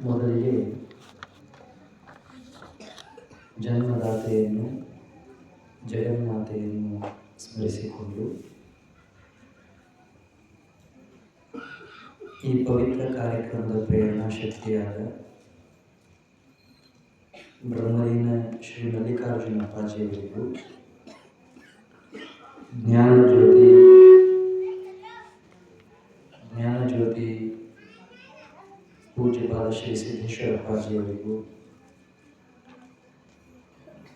ಮೊದಲಿಗೆ ಜನ್ಮದಾತೆಯನ್ನು, ಜಗನ್ಮಾತೆಯನ್ನು ಸ್ಮರಿಸಿಕೊಂಡು ಈ ಪವಿತ್ರ ಕಾರ್ಯಕ್ರಮದ ಪ್ರೇರಣಾ ಶಕ್ತಿಯಾದ ಬ್ರಹ್ಮಲೀನ ಶ್ರೀ ಮಲ್ಲಿಕಾರ್ಜುನ ಅಪ್ಪಾಜಿಯವರಿಗೂ ಜ್ಞಾನಜ್ಯೋತಿ ಜ್ಞಾನಜ್ಯೋತಿ ಪೂಜ್ಯಪಾದ ಶ್ರೀ ಸಿದ್ದೇಶ್ವರ ಪಾಜಿಯವರಿಗೂ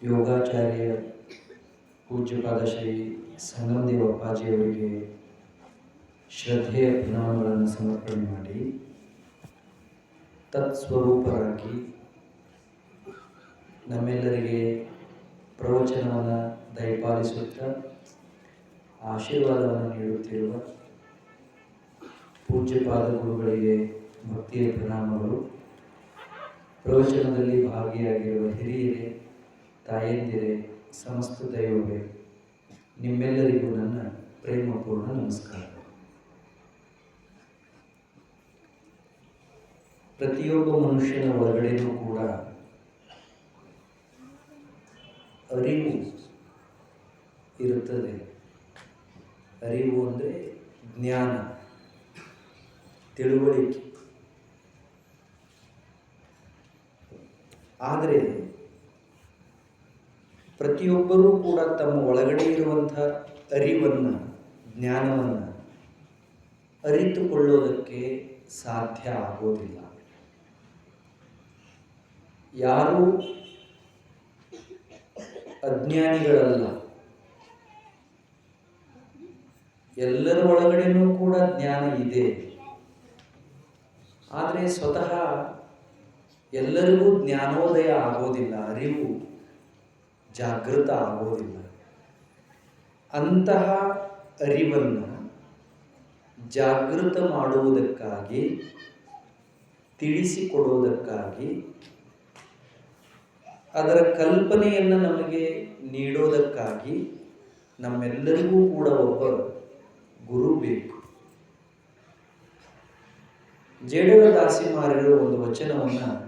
ಯೋಗಾಚಾರ್ಯ ಪೂಜ್ಯಪಾದ ಶ್ರೀ ಸಂಗಮದೇವ ಅಪ್ಪಾಜಿಯವರಿಗೆ ಶ್ರದ್ಧೆಯ ಪ್ರಣಾಮಗಳನ್ನು ಸಮರ್ಪಣೆ ಮಾಡಿ ತತ್ಸ್ವರೂಪರಾಗಿ ನಮ್ಮೆಲ್ಲರಿಗೆ ಪ್ರವಚನವನ್ನು ದಯಪಾಲಿಸುತ್ತಾ ಆಶೀರ್ವಾದವನ್ನು ನೀಡುತ್ತಿರುವ ಪೂಜ್ಯಪಾದ ಗುರುಗಳಿಗೆ ಭಕ್ತಿಯ ಪ್ರಣಾಮಗಳು. ಪ್ರವಚನದಲ್ಲಿ ಭಾಗಿಯಾಗಿರುವ ಹಿರಿಯರೇ, ತಾಯಂದಿರೇ, ಸಮಸ್ತ ದೈವವೇ, ನಿಮ್ಮೆಲ್ಲರಿಗೂ ನನ್ನ ಪ್ರೇಮಪೂರ್ಣ ನಮಸ್ಕಾರ. ಪ್ರತಿಯೊಬ್ಬ ಮನುಷ್ಯನ ಒಳಗಡೆನೂ ಕೂಡ ಅರಿವು ಇರುತ್ತದೆ. ಅರಿವು ಅಂದರೆ ಜ್ಞಾನ, ತಿಳುವಳಿಕೆ. ಆದರೆ ಪ್ರತಿಯೊಬ್ಬರೂ ಕೂಡ ತಮ್ಮ ಒಳಗಡೆ ಇರುವಂಥ ಅರಿವನ್ನು, ಜ್ಞಾನವನ್ನು ಅರಿತುಕೊಳ್ಳೋದಕ್ಕೆ ಸಾಧ್ಯ ಆಗೋದಿಲ್ಲ. ಯಾರು ಅಜ್ಞಾನಿಗಳಲ್ಲ. ಎಲ್ಲರ ಒಳಗಡೆನೂ ಕೂಡ ಜ್ಞಾನ ಇದೆ. ಆದರೆ ಸ್ವತಃ ಎಲ್ಲರಿಗೂ ಜ್ಞಾನೋದಯ ಆಗೋದಿಲ್ಲ, ಅರಿವು ಜಾಗೃತ ಆಗೋದಿಲ್ಲ. ಅಂತಹ ಅರಿವನ್ನು ಜಾಗೃತ ಮಾಡುವುದಕ್ಕಾಗಿ, ತಿಳಿಸಿಕೊಡುವುದಕ್ಕಾಗಿ, ಅದರ ಕಲ್ಪನೆಯನ್ನು ನಮಗೆ ನೀಡೋದಕ್ಕಾಗಿ ನಮ್ಮೆಲ್ಲರಿಗೂ ಕೂಡ ಒಬ್ಬ ಗುರು ಬೇಕು. ಜೇಡರ ದಾಸಿಮಾರರು ಒಂದು ವಚನವನ್ನು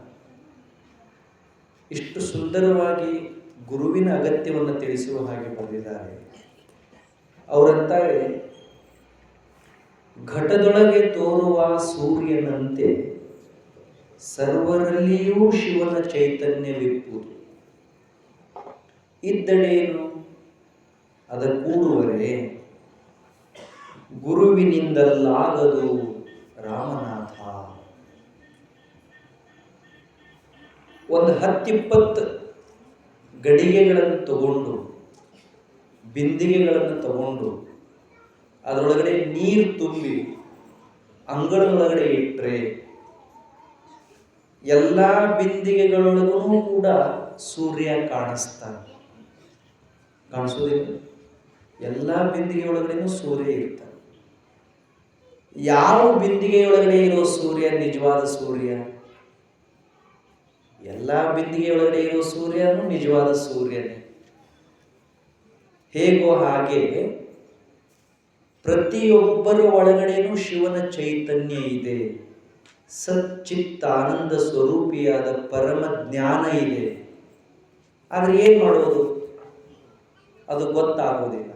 ಸುಂದರವಾಗಿ ಗುರುವಿನ ಅಗತ್ಯವನ್ನು ತಿಳಿಸುವ ಹಾಗೆ ಬಂದಿದ್ದಾರೆ. ಅವರಂತಾರೆ, ಘಟದೊಳಗೆ ತೋರುವ ಸೂರ್ಯನಂತೆ ಸರ್ವರಲ್ಲಿಯೂ ಶಿವನ ಚೈತನ್ಯವಿಪ್ಪುದು ಇದ್ದಡೇನು ಅದ ಕೂಡುವರೆ. ಗುರುವಿನಿಂದಲ್ಲಾಗದು ರಾಮನಾಥ. ಒಂದು ಹತ್ತಿಪ್ಪತ್ತು ಗಡಿಗೆಗಳನ್ನು ತಗೊಂಡು, ಬಿಂದಿಗೆಗಳನ್ನು ತಗೊಂಡು, ಅದರೊಳಗಡೆ ನೀರು ತುಂಬಿ, ಅಂಗಳದೊಳಗಡೆ ಇಟ್ಟರೆ ಎಲ್ಲ ಬಿಂದಿಗೆಗಳೊಳಗೂ ಕೂಡ ಸೂರ್ಯ ಕಾಣಿಸ್ತಾನೆ. ಕಾಣಿಸೋದಿಲ್ಲ? ಎಲ್ಲ ಬಿಂದಿಗೆ ಒಳಗಡೆನೂ ಸೂರ್ಯ ಇರ್ತಾನೆ. ಯಾವ ಬಿಂದಿಗೆಯೊಳಗಡೆ ಇರೋ ಸೂರ್ಯ? ನಿಜವಾದ ಸೂರ್ಯ? ಎಲ್ಲ ಬಿಂದಿಗೆಯೊಳಗಡೆ ಇರುವ ಸೂರ್ಯನು ನಿಜವಾದ ಸೂರ್ಯನೇ. ಹೇಗೋ ಹಾಗೆ ಪ್ರತಿಯೊಬ್ಬರ ಒಳಗಡೆನೂ ಶಿವನ ಚೈತನ್ಯ ಇದೆ. ಸಚ್ಚಿತ್ತಾನಂದ ಸ್ವರೂಪಿಯಾದ ಪರಮ ಜ್ಞಾನ ಇದೆ. ಆದರೆ ಏನು ಮಾಡೋದು? ಅದು ಗೊತ್ತಾಗೋದಿಲ್ಲ.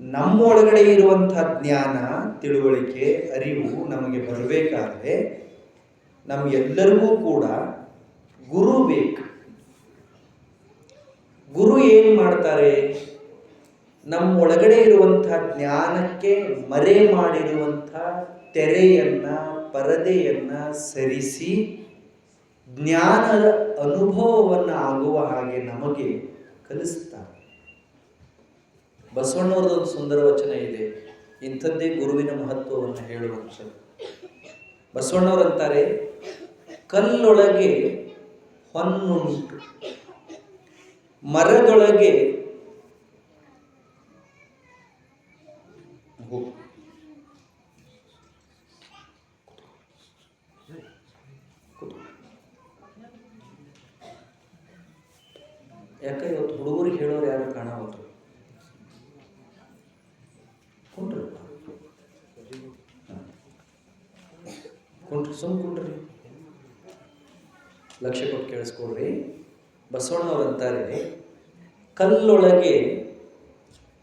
ನಮ್ಮೊಳಗಡೆ ಇರುವಂಥ ಜ್ಞಾನ, ತಿಳುವಳಿಕೆ, ಅರಿವು ನಮಗೆ ಬರಬೇಕಾದ್ರೆ ನಮಗೆಲ್ಲರಿಗೂ ಕೂಡ ಗುರು ಬೇಕು. ಗುರು ಏನು ಮಾಡ್ತಾರೆ? ನಮ್ಮ ಒಳಗಡೆ ಇರುವಂಥ ಜ್ಞಾನಕ್ಕೆ ಮರೆ ಮಾಡಿರುವಂಥ ತೆರೆಯನ್ನ, ಪರದೆಯನ್ನ ಸರಿಸಿ ಜ್ಞಾನದ ಅನುಭವವನ್ನು ಆಗುವ ಹಾಗೆ ನಮಗೆ ಕಲಿಸ್ತಾರೆ. ಬಸವಣ್ಣವ್ರದ್ದೊಂದು ಸುಂದರ ವಚನ ಇದೆ. ಇಂಥದ್ದೇ ಗುರುವಿನ ಮಹತ್ವವನ್ನು ಹೇಳುವಂಥದ್ದು. ಬಸವಣ್ಣವ್ರಂತಾರೆ ಕಲ್ಲೊಳಗೆ ಹೊನ್ನುಂಟು ಮರದೊಳಗೆ ಹೂ. ಯಾಕೆ ಇವತ್ತು ಹುಡುಗರಿಗೆ ಹೇಳೋರು ಯಾರು ಕಾಣವಲ್ರು ಕುಂಡ್ರಪ್ಪ ಕುಂಡ್ರಿ ಸುಮ್ ಕುಂಡ್ರಿ ಲಕ್ಷ್ಯ ಕೊಟ್ಟು ಕೇಳಿಸ್ಕೊಡ್ರಿ ಬಸವಣ್ಣವ್ರು ಅಂತಾರೆ ಕಲ್ಲೊಳಗೆ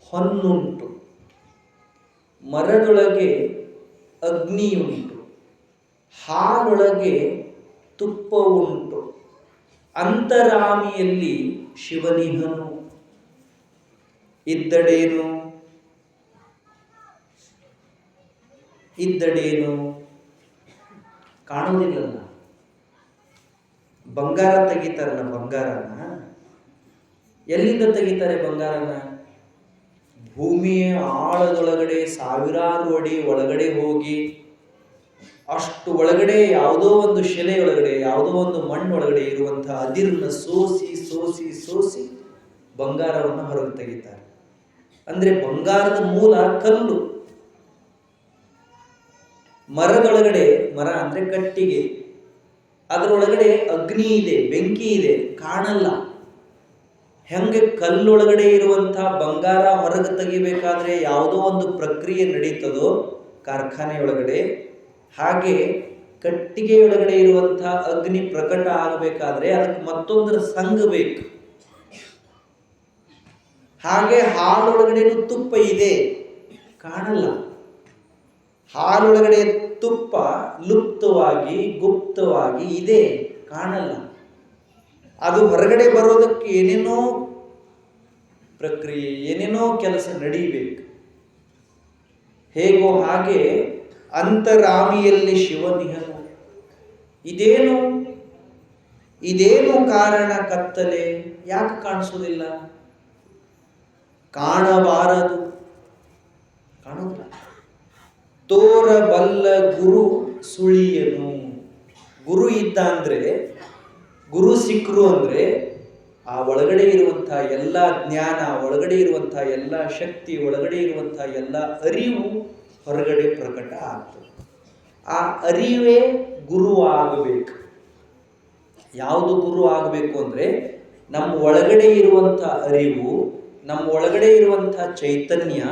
ಹೊನ್ನುಂಟು ಮರದೊಳಗೆ ಅಗ್ನಿಯುಂಟು ಹಾಲೊಳಗೆ ತುಪ್ಪ ಉಂಟು ಅಂತರಾಮಿಯಲ್ಲಿ ಶಿವನಿಹನು ಇದ್ದಡೇನು? ಇದ್ದಡೇನು? ಕಾಣುವುದಿಲ್ಲಲ್ಲ. ಬಂಗಾರ ತೆಗಿತಾರಲ್ಲ ಬಂಗಾರನ. ಎಲ್ಲಿಂದ ತೆಗಿತಾರೆ ಬಂಗಾರನ? ಭೂಮಿಯ ಆಳದೊಳಗಡೆ, ಸಾವಿರಾರು ಅಡಿ ಒಳಗಡೆ ಹೋಗಿ, ಅಷ್ಟು ಒಳಗಡೆ ಯಾವುದೋ ಒಂದು ಶಿಲೆ ಒಳಗಡೆ, ಯಾವುದೋ ಒಂದು ಮಣ್ಣೊಳಗಡೆ ಇರುವಂತಹ ಅದಿರನ್ನ ಸೋಸಿ ಸೋಸಿ ಸೋಸಿ ಬಂಗಾರವನ್ನು ಹೊರಗೆ ತೆಗಿತಾರೆ. ಅಂದ್ರೆ ಬಂಗಾರದ ಮೂಲ ಕಲ್ಲು ಮರದೊಳಗಡೆ, ಮರ ಅಂದ್ರೆ ಕಟ್ಟಿಗೆ. ಅದರೊಳಗಡೆ ಅಗ್ನಿ ಇದೆ, ಬೆಂಕಿ ಇದೆ, ಕಾಣಲ್ಲ. ಹೆಂಗೆ ಕಲ್ಲೊಳಗಡೆ ಇರುವಂಥ ಬಂಗಾರ ಹೊರಗೆ ತೆಗಿಬೇಕಾದ್ರೆ ಯಾವುದೋ ಒಂದು ಪ್ರಕ್ರಿಯೆ ನಡೀತದೋ ಕಾರ್ಖಾನೆಯೊಳಗಡೆ, ಹಾಗೆ ಕಟ್ಟಿಗೆಯೊಳಗಡೆ ಇರುವಂಥ ಅಗ್ನಿ ಪ್ರಕಟ ಆಗಬೇಕಾದ್ರೆ ಅದಕ್ಕೆ ಮತ್ತೊಂದರ ಸಂಘ ಬೇಕು. ಹಾಗೆ ಹಾಲೊಳಗಡೆನೂ ತುಪ್ಪ ಇದೆ, ಕಾಣಲ್ಲ. ಹಾಲೊಳಗಡೆ ತುಪ್ಪ ಲುಪ್ತವಾಗಿ, ಗುಪ್ತವಾಗಿ ಇದೆ, ಕಾಣಲ್ಲ. ಅದು ಹೊರಗಡೆ ಬರೋದಕ್ಕೆ ಏನೇನೋ ಪ್ರಕ್ರಿಯೆ, ಏನೇನೋ ಕೆಲಸ ನಡೀಬೇಕು. ಹೇಗೋ ಹಾಗೆ ಅಂತರಾಮಿಯಲ್ಲಿ ಶಿವನಿಹನು ಇದೇನು? ಇದೇನು ಕಾರಣ ಕತ್ತಲೆ? ಯಾಕೆ ಕಾಣಿಸೋದಿಲ್ಲ? ಕಾಣಬಾರದು. ಕಾಣೋದಿಲ್ಲ. ತೋರಬಲ್ಲ ಗುರು ಸುಳಿಯನು. ಗುರು ಇದ್ದ ಅಂದರೆ, ಗುರು ಸಿಕ್ಕರು ಅಂದ್ರೆ, ಆ ಒಳಗಡೆ ಇರುವಂಥ ಎಲ್ಲ ಜ್ಞಾನ, ಒಳಗಡೆ ಇರುವಂಥ ಎಲ್ಲ ಶಕ್ತಿ, ಒಳಗಡೆ ಇರುವಂಥ ಎಲ್ಲ ಅರಿವು ಹೊರಗಡೆ ಪ್ರಕಟ ಆಗ್ತದೆ. ಆ ಅರಿವೇ ಗುರು ಆಗಬೇಕು. ಯಾವುದು ಗುರು ಆಗಬೇಕು ಅಂದ್ರೆ, ನಮ್ಮ ಒಳಗಡೆ ಇರುವಂಥ ಅರಿವು, ನಮ್ಮ ಒಳಗಡೆ ಇರುವಂಥ ಚೈತನ್ಯ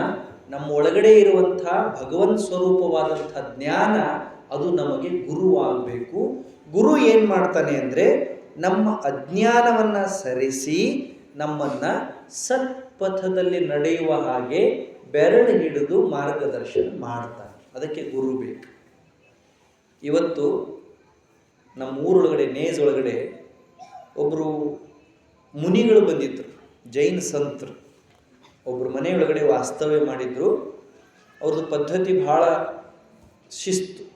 ನಮ್ಮ ಒಳಗಡೆ ಇರುವಂತಹ ಭಗವಂತ ಸ್ವರೂಪವಾದಂಥ ಜ್ಞಾನ ಅದು ನಮಗೆ ಗುರು ಆಗಬೇಕು. ಗುರು ಏನು ಮಾಡ್ತಾನೆ ಅಂದರೆ ನಮ್ಮ ಅಜ್ಞಾನವನ್ನು ಸರಿಸಿ ನಮ್ಮನ್ನು ಸತ್ಪಥದಲ್ಲಿ ನಡೆಯುವ ಹಾಗೆ ಬೆರಳು ಹಿಡಿದು ಮಾರ್ಗದರ್ಶನ ಮಾಡ್ತಾನೆ. ಅದಕ್ಕೆ ಗುರು ಬೇಕು. ಇವತ್ತು ನಮ್ಮ ಊರೊಳಗಡೆ ನೇಜ್ ಒಳಗಡೆ ಒಬ್ಬರು ಮುನಿಗಳು ಬಂದಿದ್ದರು ಜೈನ ಸಂತರು. ಒಬ್ಬರು ಮನೆಯೊಳಗಡೆ ವಾಸ್ತವ್ಯ ಮಾಡಿದ್ರು, ಅವ್ರದ್ದು ಪದ್ಧತಿ ಭಾಳ ಶಿಸ್ತು.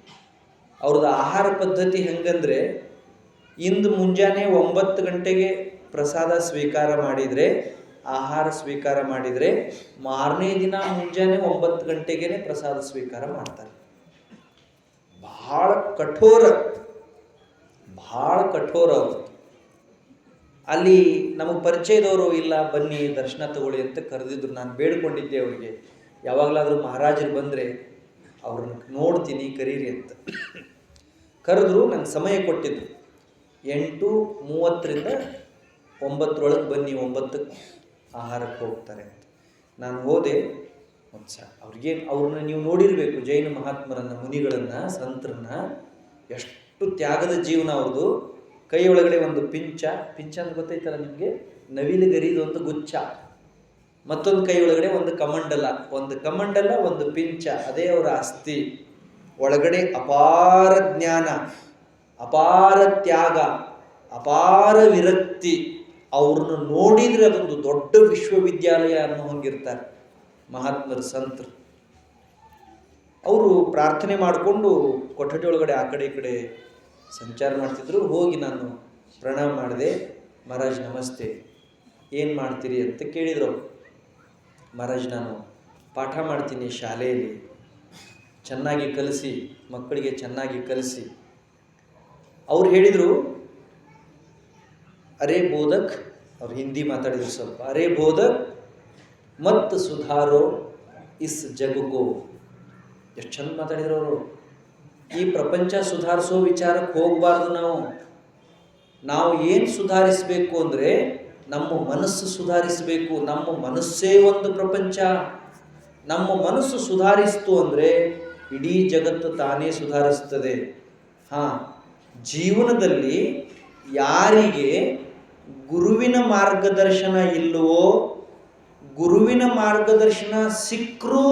ಅವ್ರದ್ದು ಆಹಾರ ಪದ್ಧತಿ ಹೆಂಗಂದರೆ, ಇಂದು ಮುಂಜಾನೆ ಒಂಬತ್ತು ಗಂಟೆಗೆ ಪ್ರಸಾದ ಸ್ವೀಕಾರ ಮಾಡಿದರೆ, ಆಹಾರ ಸ್ವೀಕಾರ ಮಾಡಿದರೆ, ಮಾರನೇ ದಿನ ಮುಂಜಾನೆ ಒಂಬತ್ತು ಗಂಟೆಗೆ ಪ್ರಸಾದ ಸ್ವೀಕಾರ ಮಾಡ್ತಾರೆ. ಬಹಳ ಕಠೋರ ಬಹಳ ಕಠೋರ ಅವರು ಅಲ್ಲಿ ನಮಗೆ ಪರಿಚಯದವರು ಇಲ್ಲ, ಬನ್ನಿ ದರ್ಶನ ತಗೊಳ್ಳಿ ಅಂತ ಕರೆದಿದ್ರು. ನಾನು ಬೇಡ್ಕೊಂಡಿದ್ದೆ ಅವರಿಗೆ. ಯಾವಾಗಲಾದರೂ ಮಹಾರಾಜರು ಬಂದರೆ ಅವ್ರನ್ನ ನೋಡ್ತೀನಿ, ಕರೀರಿ ಅಂತ. ಕರೆದ್ರು, ನಂಗೆ ಸಮಯ ಕೊಟ್ಟಿದ್ರು. ಎಂಟು ಮೂವತ್ತರಿಂದ ಒಂಬತ್ತರೊಳಗೆ ಬನ್ನಿ ಒಂಬತ್ತಕ್ಕೆ ಆಹಾರಕ್ಕೆ ಹೋಗ್ತಾರೆ ಅಂತ. ನಾನು ಹೋದೆ ಒಂದು ಸಹ ಅವ್ರಿಗೇನು, ಅವ್ರನ್ನ ನೀವು ನೋಡಿರಬೇಕು, ಜೈನ ಮಹಾತ್ಮರನ್ನ, ಮುನಿಗಳನ್ನು, ಸಂತರನ್ನ. ಎಷ್ಟು ತ್ಯಾಗದ ಜೀವನ ಅವ್ರದ್ದು ಕೈ ಒಳಗಡೆ ಒಂದು ಪಿಂಚ ಪಿಂಚ ಅಂತ ಗೊತ್ತೈತಲ್ಲ ನಿಮಗೆ? ನವಿಲು ಗರಿದು ಒಂದು ಗುಚ್ಛ. ಮತ್ತೊಂದು ಕೈ ಒಳಗಡೆ ಒಂದು ಕಮಂಡಲ. ಒಂದು ಕಮಂಡಲ, ಒಂದು ಪಿಂಚ. ಅದೇ ಅವರ ಅಸ್ಥಿ ಒಳಗಡೆ ಅಪಾರ ಜ್ಞಾನ, ಅಪಾರ ತ್ಯಾಗ, ಅಪಾರ ವಿರಕ್ತಿ. ಅವ್ರನ್ನ ನೋಡಿದ್ರೆ ಅದೊಂದು ದೊಡ್ಡ ವಿಶ್ವವಿದ್ಯಾಲಯ ಅನ್ನೋ ಹಂಗಿರ್ತಾರೆ ಮಹಾತ್ಮರ ಸಂತರು. ಅವರು ಪ್ರಾರ್ಥನೆ ಮಾಡಿಕೊಂಡು ಕೊಠಡಿ ಒಳಗಡೆ ಆ ಕಡೆ ಈ ಕಡೆ ಸಂಚಾರ ಮಾಡ್ತಿದ್ರು, ಹೋಗಿ ನಾನು ಪ್ರಣಾಮ ಮಾಡಿದೆ, ಮಹಾರಾಜ್ ನಮಸ್ತೆ, ಏನು ಮಾಡ್ತೀರಿ ಅಂತ ಕೇಳಿದ್ರು. ಮಹಾರಾಜ್, ನಾನು ಪಾಠ ಮಾಡ್ತೀನಿ ಶಾಲೆಯಲ್ಲಿ. ಚೆನ್ನಾಗಿ ಕಲಿಸಿ, ಮಕ್ಕಳಿಗೆ ಚೆನ್ನಾಗಿ ಕಲಿಸಿ. ಅವ್ರು ಹೇಳಿದರು, ಅರೇ ಬೋಧಕ್, ಅವ್ರು ಹಿಂದಿ ಮಾತಾಡಿದ್ರು ಸ್ವಲ್ಪ, ಅರೇ ಬೋಧಕ್ ಮತ್ತು ಸುಧಾರೋ ಇಸ್ ಜಗಕೋ ಎಷ್ಟು ಚಂದ ಮಾತಾಡಿದ್ರು ಅವರು. ಈ ಪ್ರಪಂಚ ಸುಧಾರಿಸೋ ವಿಚಾರಕ್ಕೆ ಹೋಗಬಾರ್ದು ನಾವು. ನಾವು ಏನು ಸುಧಾರಿಸಬೇಕು ಅಂದರೆ ನಮ್ಮ ಮನಸ್ಸು ಸುಧಾರಿಸಬೇಕು. ನಮ್ಮ ಮನಸ್ಸೇ ಒಂದು ಪ್ರಪಂಚ. ನಮ್ಮ ಮನಸ್ಸು ಸುಧಾರಿಸ್ತು ಅಂದರೆ ಇಡೀ ಜಗತ್ತು ತಾನೇ ಸುಧಾರಿಸ್ತದೆ. ಹಾಂ, ಜೀವನದಲ್ಲಿ ಯಾರಿಗೆ ಗುರುವಿನ ಮಾರ್ಗದರ್ಶನ ಇಲ್ಲವೋ, ಗುರುವಿನ ಮಾರ್ಗದರ್ಶನ ಸಿಕ್ಕರೂ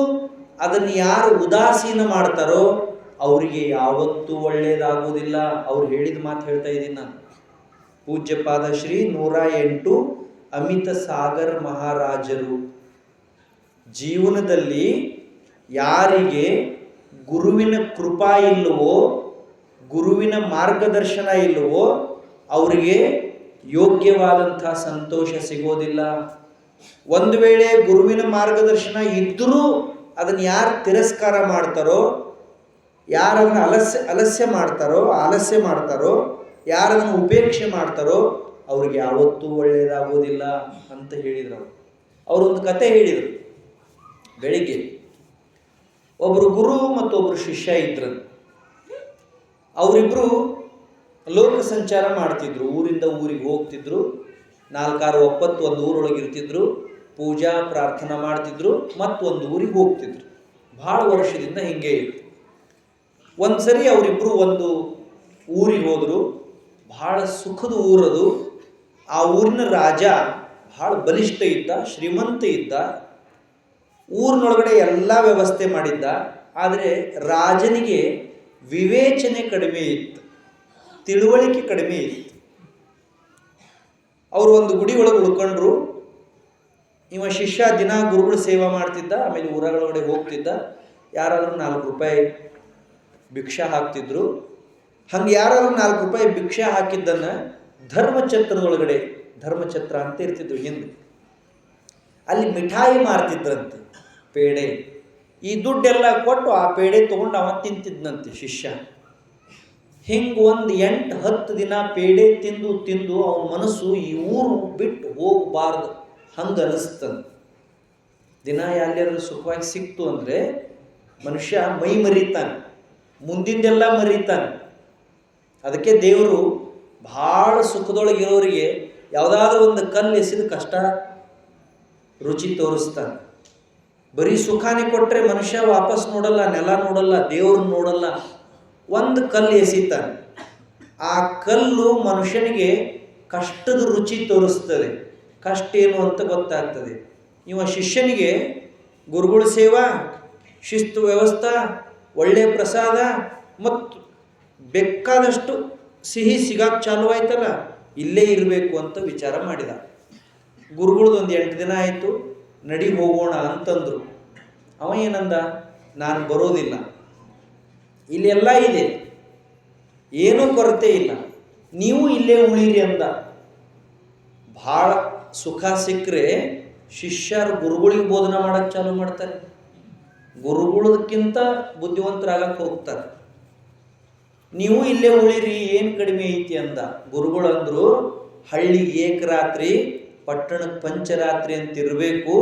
ಅದನ್ನು ಯಾರು ಉದಾಸೀನ ಮಾಡ್ತಾರೋ ಅವರಿಗೆ ಯಾವತ್ತೂ ಒಳ್ಳೆಯದಾಗೋದಿಲ್ಲ ಅವ್ರು ಹೇಳಿದ ಮಾತು ಹೇಳ್ತಾ ಇದ್ದೀನಿ ನಾನು. ಪೂಜ್ಯಪಾದ ಶ್ರೀ ನೂರ ಎಂಟು ಅಮಿತ ಸಾಗರ್ ಮಹಾರಾಜರು. ಜೀವನದಲ್ಲಿ ಯಾರಿಗೆ ಗುರುವಿನ ಕೃಪಾ ಇಲ್ಲವೋ, ಗುರುವಿನ ಮಾರ್ಗದರ್ಶನ ಇಲ್ಲವೋ, ಅವರಿಗೆ ಯೋಗ್ಯವಾದಂಥ ಸಂತೋಷ ಸಿಗೋದಿಲ್ಲ. ಒಂದು ವೇಳೆ ಗುರುವಿನ ಮಾರ್ಗದರ್ಶನ ಇದ್ದರೂ ಅದನ್ನು ಯಾರು ತಿರಸ್ಕಾರ ಮಾಡ್ತಾರೋ ಯಾರು ಅದನ್ನು ಅಲಸ್ಯ ಅಲಸ್ಯ ಮಾಡ್ತಾರೋ ಆಲಸ್ಯ ಮಾಡ್ತಾರೋ ಯಾರನ್ನು ಉಪೇಕ್ಷೆ ಮಾಡ್ತಾರೋ, ಅವ್ರಿಗೆ ಯಾವತ್ತೂ ಒಳ್ಳೆಯದಾಗೋದಿಲ್ಲ ಅಂತ ಹೇಳಿದರು ಅವರು. ಅವರೊಂದು ಕತೆ ಹೇಳಿದರು. ಬೆಳಿಗ್ಗೆ ಒಬ್ಬರು ಗುರು ಮತ್ತು ಒಬ್ಬರು ಶಿಷ್ಯ ಇದ್ರು. ಅವರಿಬ್ಬರು ಲೋಕ ಸಂಚಾರ ಮಾಡ್ತಿದ್ರು. ಊರಿಂದ ಊರಿಗೆ ಹೋಗ್ತಿದ್ರು. ನಾಲ್ಕಾರು ಒಪ್ಪತ್ತು ಒಂದು ಊರೊಳಗೆ ಇರ್ತಿದ್ರು. ಪೂಜಾ, ಪ್ರಾರ್ಥನಾ ಮಾಡ್ತಿದ್ರು. ಮತ್ತೊಂದು ಊರಿಗೆ ಹೋಗ್ತಿದ್ರು. ಭಾಳ ವರ್ಷದಿಂದ ಹಿಂಗೆ ಇತ್ತು ಒಂದ್ಸರಿ ಅವರಿಬ್ಬರು ಒಂದು ಊರಿಗೆ ಹೋದರು ಬಹಳ ಸುಖದ ಊರದು. ಆ ಊರಿನ ರಾಜ ಬಹಳ ಬಲಿಷ್ಠ ಇದ್ದ, ಶ್ರೀಮಂತ ಇದ್ದ. ಊರಿನೊಳಗಡೆ ಎಲ್ಲ ವ್ಯವಸ್ಥೆ ಮಾಡಿದ್ದ. ಆದರೆ ರಾಜನಿಗೆ ವಿವೇಚನೆ ಕಡಿಮೆ ಇತ್ತು, ತಿಳುವಳಿಕೆ ಕಡಿಮೆ ಇತ್ತು. ಅವರು ಒಂದು ಗುಡಿ ಒಳಗೆ ಉಳ್ಕೊಂಡ್ರು. ಇವ ಶಿಷ್ಯ ದಿನ ಗುರುಗಳು ಸೇವಾ ಮಾಡ್ತಿದ್ದ, ಆಮೇಲೆ ಊರಗಳೊಳಗಡೆ ಹೋಗ್ತಿದ್ದ. ಯಾರಾದರೂ ನಾಲ್ಕು ರೂಪಾಯಿ ಭಿಕ್ಷಾ ಹಾಕ್ತಿದ್ರು. ಹಂಗೆ ಯಾರಾದ್ರು ನಾಲ್ಕು ರೂಪಾಯಿ ಭಿಕ್ಷಾ ಹಾಕಿದ್ದನ್ನು ಧರ್ಮಛತ್ರದೊಳಗಡೆ, ಧರ್ಮಛತ್ರ ಅಂತ ಇರ್ತಿದ್ರು ಹಿಂದೆ. ಅಲ್ಲಿ ಮಿಠಾಯಿ ಮಾರ್ತಿದ್ರಂತೆ ಪೇಡೆ. ಈ ದುಡ್ಡೆಲ್ಲ ಕೊಟ್ಟು ಆ ಪೇಡೆ ತೊಗೊಂಡು ಅವ ತಿಂತಿದ್ನಂತೆ ಶಿಷ್ಯ. ಹಿಂಗೆ ಒಂದು ಎಂಟು, ಹತ್ತು ದಿನ ಪೇಡೆ ತಿಂದು ತಿಂದು ಅವನ ಮನಸ್ಸು ಈ ಊರು ಬಿಟ್ಟು ಹೋಗಬಾರ್ದು. ಹಂಗೆ ಅನಿಸ್ತಂತೆ. ದಿನ ಎಲ್ಲಾದ್ರೂ ಸುಖವಾಗಿ ಸಿಕ್ತು ಅಂದರೆ ಮನುಷ್ಯ ಮೈ ಮರಿತಾನೆ ಮುಂದಿಂದೆಲ್ಲ ಮರಿತಾನೆ. ಅದಕ್ಕೆ ದೇವರು ಭಾಳ ಸುಖದೊಳಗಿರೋರಿಗೆ ಯಾವುದಾದ್ರೂ ಒಂದು ಕಲ್ಲು ಎಸಿದು ಕಷ್ಟ, ರುಚಿ ತೋರಿಸ್ತಾನೆ. ಬರೀ ಸುಖಾನೇ ಕೊಟ್ಟರೆ ಮನುಷ್ಯ ವಾಪಸ್ ನೋಡಲ್ಲ, ನೆಲ ನೋಡಲ್ಲ, ದೇವ್ರನ್ನ ನೋಡಲ್ಲ, ಒಂದು ಕಲ್ಲು ಎಸಿತಾನೆ. ಆ ಕಲ್ಲು ಮನುಷ್ಯನಿಗೆ ಕಷ್ಟದ ರುಚಿ ತೋರಿಸ್ತದೆ. ಕಷ್ಟ ಏನು ಅಂತ ಗೊತ್ತಾಗ್ತದೆ. ಇವ ಶಿಷ್ಯನಿಗೆ ಗುರುಗಳ ಸೇವಾ, ಶಿಸ್ತು ವ್ಯವಸ್ಥೆ ಒಳ್ಳೆಯ ಪ್ರಸಾದ ಮತ್ತು ಬೇಕಾದಷ್ಟು ಸಿಹಿ ಸಿಗಾಕ್ ಚಾಲು ಆಯ್ತಲ್ಲ, ಇಲ್ಲೇ ಇರಬೇಕು ಅಂತ ವಿಚಾರ ಮಾಡಿದ. ಗುರುಗಳದ್ದು ಎಂಟು ದಿನ ಆಯಿತು, ನಡಿ ಹೋಗೋಣ ಅಂತಂದರು. ಅವ ಏನಂದ, ನಾನು ಬರೋದಿಲ್ಲ. ಇಲ್ಲೆಲ್ಲ ಇದೆ. ಏನೂ ಕೊರತೆ ಇಲ್ಲ. ನೀವು ಇಲ್ಲೇ ಉಳಿರಿ ಅಂದ. ಭಾಳ ಸುಖ ಸಿಕ್ಕರೆ ಶಿಷ್ಯರು ಗುರುಗಳಿಗೆ ಬೋಧನೆ ಮಾಡೋಕ್ಕೆ ಚಾಲು ಮಾಡ್ತಾರೆ. ಗುರುಗಳಕ್ಕಿಂತ ಬುದ್ಧಿವಂತರಾಗಕ್ಕೆ ಹೋಗ್ತಾರೆ. ನೀವು ಇಲ್ಲೇ ಉಳಿರಿ, ಏನು ಕಡಿಮೆ ಐತಿ ಅಂದ. ಗುರುಗಳಂದ್ರು ಹಳ್ಳಿ ಏಕರಾತ್ರಿ ಪಟ್ಟಣಕ್ಕೆ ಪಂಚರಾತ್ರಿ ಅಂತ ಇರಬೇಕು.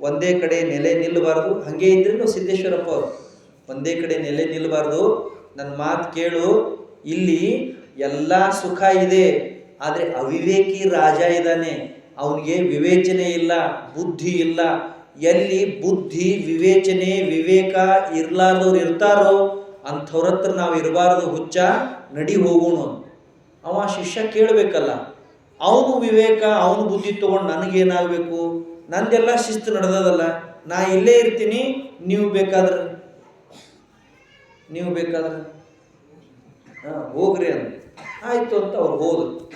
ಒಂದೇ ಕಡೆ ನೆಲೆ ನಿಲ್ಲಬಾರ್ದು ಹಾಗೆ ಇದ್ರೂ ಸಿದ್ದೇಶ್ವರಪ್ಪ ಅವರು. ಒಂದೇ ಕಡೆ ನೆಲೆ ನಿಲ್ಲಬಾರ್ದು ನನ್ನ ಮಾತು ಕೇಳು. ಇಲ್ಲಿ ಎಲ್ಲ ಸುಖ ಇದೆ. ಆದರೆ ಅವಿವೇಕಿ ರಾಜ ಇದ್ದಾನೆ. ಅವನಿಗೆ ವಿವೇಚನೆ ಇಲ್ಲ, ಬುದ್ಧಿ ಇಲ್ಲ. ಎಲ್ಲಿ ಬುದ್ಧಿ, ವಿವೇಚನೆ, ವಿವೇಕ ಇರ್ಲಾರ್ದವ್ರು ಇರ್ತಾರೋ ಅಂಥವ್ರ ಹತ್ರ ನಾವು ಇರಬಾರ್ದು ಹುಚ್ಚ, ನಡಿ ಹೋಗೋಣ ಅವ ಶಿಷ್ಯ ಕೇಳಬೇಕಲ್ಲ, ಅವನು ವಿವೇಕ, ಅವನು ಬುದ್ಧಿ ತೊಗೊಂಡು ನನಗೇನಾಗಬೇಕು? ನಂದೆಲ್ಲ ಶಿಸ್ತು ನಡೆದದಲ್ಲ, ನಾ ಇಲ್ಲೇ ಇರ್ತೀನಿ, ನೀವು ಬೇಕಾದ್ರೆ. ನೀವು ಬೇಕಾದ್ರೆ. ಹಾಂ, ಹೋಗ್ರಿ ಅಂತ. ಆಯಿತು ಅಂತ ಅವ್ರು ಹೋದ್ರು.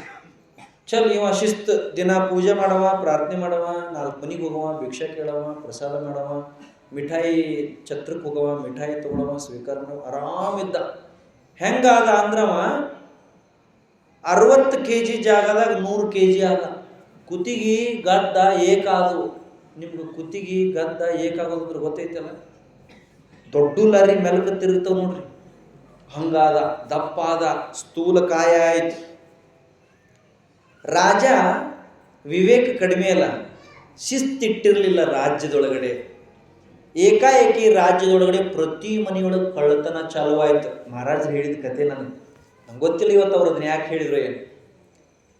ಚಲ್ ಇವ, ಶಿಸ್ತು. ದಿನ ಪೂಜೆ ಮಾಡವ, ಪ್ರಾರ್ಥನೆ ಮಾಡವ, ನಾಲ್ಕು ಮನೆಗೆ ಹೋಗವ, ಭಿಕ್ಷೆ ಕೇಳವ, ಪ್ರಸಾದ ಮಾಡವ, ಮಿಠಾಯಿ ಛತ್ರಕ್ಕೆ ಹೋಗವ, ಮಿಠಾಯಿ ತೊಗೊಳವ, ಸ್ವೀಕಾರ ಮಾಡವ ಆರಾಮಿದ್ದ ಹೆಂಗಾದ ಅಂದ್ರವ, ಅರವತ್ತು ಕೆ ಜಿ ಜಾಗದಾಗ ನೂರು ಕೆ ಜಿ ಆದ. ಕುತ್ತಿಗೆ ಗದ್ದ ಏಕಾದವು ನಿಮ್ಗೆ ಕುತ್ತಿಗೆ ಗದ್ದ ಏಕಾಗೋದ್ರ ಗೊತ್ತೈತಲ್ಲ? ದೊಡ್ಡ ಲಾರಿ ಮೆಲ್ಕ ತಿರುಗ್ತಾವ ನೋಡ್ರಿ. ಹಂಗಾದ ದಪ್ಪಾದ ಸ್ಥೂಲಕಾಯ ಆಯ್ತು. ರಾಜ ವಿವೇಕ ಕಡಿಮೆ ಅಲ್ಲ, ಶಿಸ್ತಿಟ್ಟಿರಲಿಲ್ಲ ರಾಜ್ಯದೊಳಗಡೆ. ಏಕಾಏಕಿ ರಾಜ್ಯದೊಳಗಡೆ ಪ್ರತಿ ಮನೆಯೊಳಗೆ ಕಳ್ಳತನ ಚಾಲುವಾಯಿತು. ಮಹಾರಾಜರು ಹೇಳಿದ ಕತೆ ನನಗೆ ನಂಗೆ ಗೊತ್ತಿಲ್ಲ ಇವತ್ತು ಅವ್ರು ಅದನ್ನ ಯಾಕೆ ಹೇಳಿದ್ರು ಏನು.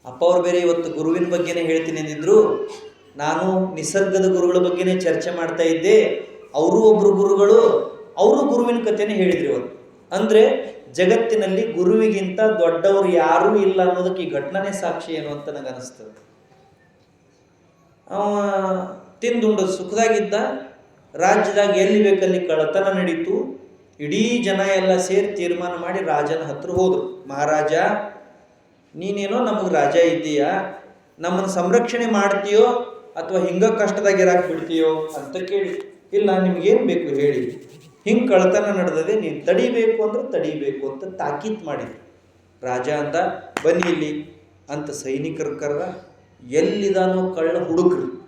ಅಪ್ಪ ಅವ್ರು ಬೇರೆ ಇವತ್ತು ಗುರುವಿನ ಬಗ್ಗೆನೇ ಹೇಳ್ತೀನಿ ಅಂದಿದ್ರು. ನಾನು ನಿಸರ್ಗದ ಗುರುಗಳ ಬಗ್ಗೆನೇ ಚರ್ಚೆ ಮಾಡ್ತಾ ಇದ್ದೆ. ಅವರು ಒಬ್ಬರು ಗುರುಗಳು, ಅವರು ಗುರುವಿನ ಕಥೆನೇ ಹೇಳಿದ್ರು ಇವತ್ತು. ಅಂದರೆ ಜಗತ್ತಿನಲ್ಲಿ ಗುರುವಿಗಿಂತ ದೊಡ್ಡವರು ಯಾರೂ ಇಲ್ಲ ಅನ್ನೋದಕ್ಕೆ ಈ ಘಟನೆ ಸಾಕ್ಷಿ ಏನು ಅಂತ ನನಗೆ ಅನಿಸ್ತದೆ. ಅವ ತಿಂದುಂಡು ಸುಖದಾಗಿದ್ದ, ರಾಜ್ಯದಾಗ ಎಲ್ಲಿ ಬೇಕಲ್ಲಿ ಕಳ್ಳತನ ನಡೀತು, ಇಡೀ ಜನ ಎಲ್ಲ ಸೇರಿ ತೀರ್ಮಾನ ಮಾಡಿ ರಾಜನ ಹತ್ರ ಹೋದ್ರು. ಮಹಾರಾಜ, ನೀನೇನೋ ನಮಗೆ ರಾಜ ಇದ್ದೀಯಾ? ನಮ್ಮನ್ನು ಸಂರಕ್ಷಣೆ ಮಾಡ್ತೀಯೋ ಅಥವಾ ಹಿಂಗ ಕಷ್ಟದಾಗಿರಾಕ್ ಬಿಡ್ತೀಯೋ? ಅಂತ ಕೇಳಿ. ಇಲ್ಲ, ನಿಮ್ಗೇನು ಬೇಕು ಹೇಳಿ. ಹಿಂಗೆ ಕಳ್ಳತನ ನಡೆದದೆ ನೀನು ತಡಿಬೇಕು ಅಂದ್ರೆ ತಡಿಬೇಕು ಅಂತ ತಾಕೀತ್ ಮಾಡಿದ್ರು. ರಾಜ ಅಂದ, ಬನ್ನಿ ಇಲ್ಲಿ ಅಂತ ಸೈನಿಕರ ಕರ್ರ ಎಲ್ಲಿದಾನೋ ಕಳ್ಳ ಹುಡುಕ್ರಿ.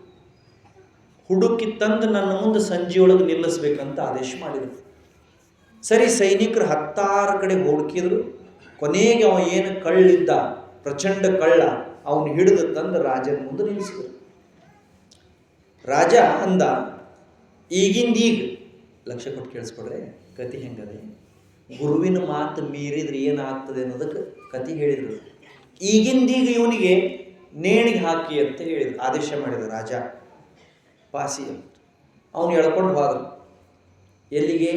ಹುಡುಕಿ ತಂದು ನನ್ನ ಮುಂದೆ ಸಂಜೆಯೊಳಗೆ ನಿಲ್ಲಿಸ್ಬೇಕಂತ ಆದೇಶ ಮಾಡಿದರು. ಸರಿ, ಸೈನಿಕರು ಹತ್ತಾರು ಕಡೆ ಹುಡುಕಿದ್ರು. ಕೊನೆಗೆ ಅವ ಏನು ಕಳ್ಳಿದ್ದ, ಪ್ರಚಂಡ ಕಳ್ಳ, ಅವನು ಹಿಡಿದು ತಂದು ರಾಜನ ಮುಂದೆ ನಿಲ್ಲಿಸಿದ್ರು. ರಾಜ ಅಂದ, ಈಗಿಂದೀಗ ಲಕ್ಷ್ಯ ಕೊಟ್ಟು ಕೇಳಿಸ್ಕೊಡ್ರೆ. ಕತಿ ಹೆಂಗದೆ? ಗುರುವಿನ ಮಾತು ಮೀರಿದ್ರೆ ಏನಾಗ್ತದೆ ಅನ್ನೋದಕ್ಕೆ ಕತಿ ಹೇಳಿದರು. ಈಗಿಂದೀಗ ಇವನಿಗೆ ನೇಣಿಗೆ ಹಾಕಿ ಅಂತ ಹೇಳಿದ್ರು. ಆದೇಶ ಮಾಡಿದ ರಾಜ. ಪಾಸಿ ಅಂತ. ಅವನು ಎಳ್ಕೊಂಡು ಹೋದ ಎಲ್ಲಿಗೆ?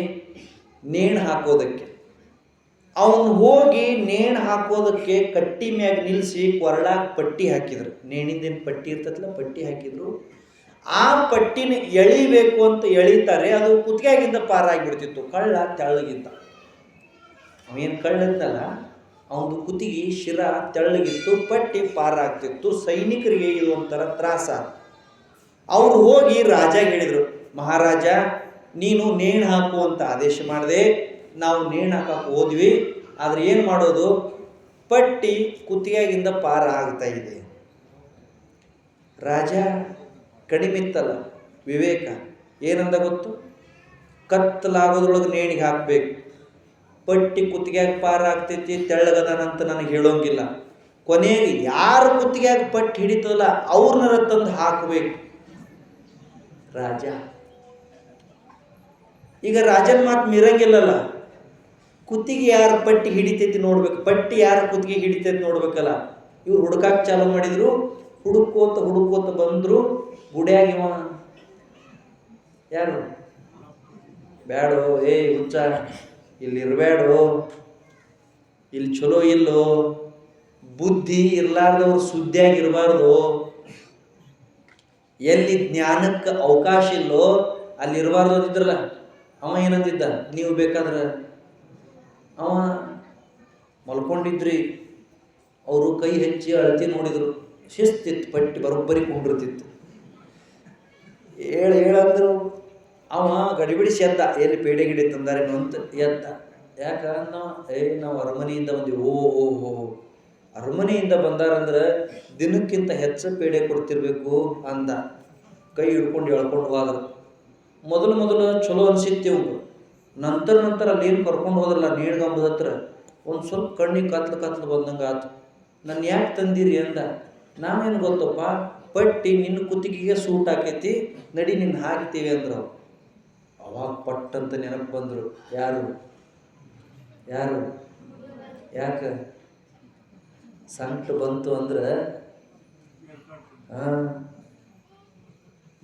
ನೇಣು ಹಾಕೋದಕ್ಕೆ. ಅವನು ಹೋಗಿ ನೇಣು ಹಾಕೋದಕ್ಕೆ ಕಟ್ಟಿ ಮ್ಯಾಗ ನಿಲ್ಲಿಸಿ ಕೊರಳಾಗ ಪಟ್ಟಿ ಹಾಕಿದ್ರು. ನೇಣಿಂದೇನು ಪಟ್ಟಿ ಇರ್ತದಲ್ಲ ಪಟ್ಟಿ ಹಾಕಿದ್ರು. ಆ ಪಟ್ಟಿನ ಎಳಿಬೇಕು ಅಂತ ಎಳಿತಾರೆ, ಅದು ಕುತ್ತಿಗೆಗಿಂತ ಪಾರಾಗಿಬಿಡ್ತಿತ್ತು, ಕಳ್ಳ ತೆಳ್ಳಗಿದ್ದ ಅವೇನು ಕಳ್ಳಿದ್ನಲ್ಲ ಅವನು ಕುತ್ತಿಗೆ ಶಿರ ತೆಳ್ಳಗಿತ್ತು, ಪಟ್ಟಿ ಪಾರಾಗ್ತಿತ್ತು, ಸೈನಿಕರಿಗೆ ಇದು ಒಂಥರ ತ್ರಾಸ. ಅವ್ರು ಹೋಗಿ ರಾಜ ಹೇಳಿದರು, ಮಹಾರಾಜ, ನೀನು ನೇಣು ಹಾಕು ಅಂತ ಆದೇಶ ಮಾಡಿದೆ, ನಾವು ನೇಣು ಹಾಕಕ್ಕೆ ಹೋದ್ವಿ, ಆದರೆ ಏನು ಮಾಡೋದು? ಪಟ್ಟಿ ಕುತ್ತಿಗೆಗಿಂದ ಪಾರ ಆಗ್ತಾ ಇದೆ. ರಾಜ ಕಡಿಮಿತ್ತಲ್ಲ, ವಿವೇಕ. ಏನಂದ ಗೊತ್ತು? ಕತ್ತಲಾಗೋದ್ರೊಳಗೆ ನೇಣಿಗೆ ಹಾಕಬೇಕು. ಪಟ್ಟಿ ಕುತ್ತಿಗೆಯಾಗ ಪಾರಾಗ್ತೈತಿ ತೆಳ್ಳಗದಾನಂತ ನನಗೆ ಹೇಳೋಂಗಿಲ್ಲ. ಕೊನೆಗೆ ಯಾರು ಕುತ್ತಿಗೆಯಾಗ ಪಟ್ಟಿ ಹಿಡಿತದಲ್ಲ, ಅವ್ರನ್ನ ತಂದು ಹಾಕಬೇಕು. ರಾಜ. ಈಗ ರಾಜನ ಮಾತು ಮೀರಂಗಿಲ್ಲಲ್ಲ. ಕುತ್ತಿಗೆ ಯಾರು ಪಟ್ಟಿ ಹಿಡಿತೈತಿ ನೋಡ್ಬೇಕು. ಪಟ್ಟಿ ಯಾರು ಕುತ್ತಿಗೆ ಹಿಡಿತೈತಿ ನೋಡ್ಬೇಕಲ್ಲ. ಇವ್ರು ಹುಡುಕಾಕ್ ಚಾಲು ಮಾಡಿದ್ರು ಹುಡುಕೋತ ಹುಡುಕೋತ ಬಂದ್ರು ಗುಡಿಯಾಗ ಇವ ಯಾರು? ಬ್ಯಾಡೋ, ಏ ಹುಚ್ಚ, ಇಲ್ಲಿ ಇರಬೇಡೋ ಇಲ್ಲಿ ಚಲೋ ಇಲ್ಲೋ, ಬುದ್ಧಿ ಇರ್ಲಾರ್ದವ್ರು ಸುದ್ದಿಯಾಗಿರಬಾರ್ದು, ಎಲ್ಲಿ ಜ್ಞಾನಕ್ಕೆ ಅವಕಾಶ ಇಲ್ಲೋ, ಅಲ್ಲಿ ಇರಬಾರ್ದು ಅಂತಿದ್ರಲ್ಲ ಅವ ಏನಂದಿದ್ದ? ನೀವು ಬೇಕಾದ್ರೆ. ಅವ ಮಲ್ಕೊಂಡಿದ್ರಿ. ಅವರು ಕೈ ಹೆಚ್ಚಿ ಅಳತಿ ನೋಡಿದ್ರು. ಶಿಸ್ತಿತ್ತು, ಪಟ್ಟಿ ಬರೋಬ್ಬರಿ ಕುಂಡಿರ್ತಿತ್ತು. ಹೇಳ ಹೇಳಂದ್ರು, ಅವ ಗಡಿಬಿಡಿಸಿ ಎದ್ದ ಎಲ್ಲಿ ಪೇಡೆ ಗಿಡ ತಂದಾರೆ ಅಂತ ಎದ್ದ. ಯಾಕಂದ ನಾವು ಏ, ನಾವು ಅರಮನೆಯಿಂದ ಬಂದಿವಿ. ಓ ಓ ಹೋ ಅರಮನೆಯಿಂದ ಬಂದಾರಂದ್ರೆ ದಿನಕ್ಕಿಂತ ಹೆಚ್ಚು ಪೇಡೆ ಕೊಡ್ತಿರ್ಬೇಕು ಅಂದ. ಕೈ ಹಿಡ್ಕೊಂಡು ಎಳ್ಕೊಂಡು ಹೋದ್ರು. ಮೊದಲು ಮೊದಲು ಚಲೋ ಅನ್ಸಿತ್ತು ಇವ್ನು ನಂತರ ನಂತರ ನೀರು ಏನು ಕರ್ಕೊಂಡು ಹೋದ್ರಲ್ಲ ನೀಡ್ಗಂಬದ ಹತ್ರ. ಒಂದು ಸ್ವಲ್ಪ ಕಣ್ಣಿಗೆ ಕತ್ಲು ಕತ್ಲು ಬಂದಂಗೆ ಆತು ನನ್ನ ಯಾಕೆ ತಂದಿರಿ? ಅಂದ. ನಾವೇನು ಗೊತ್ತಪ್ಪ? ಪಟ್ಟಿ ನಿನ್ನ ಕುತ್ತಿಗೆಗೆ ಸೂಟ್ ಹಾಕೈತಿ ನಡಿ ನಿನ್ನ ಹಾಕ್ತೀವಿ ಅಂದ್ರು. ಅವಾಗ ಪಟ್ ಅಂತ ನೆನಪು ಬಂದರು. ಯಾರು? ಯಾರು? ಯಾಕೆ? ಸಂಕಟ ಬಂತು ಅಂದ್ರೆ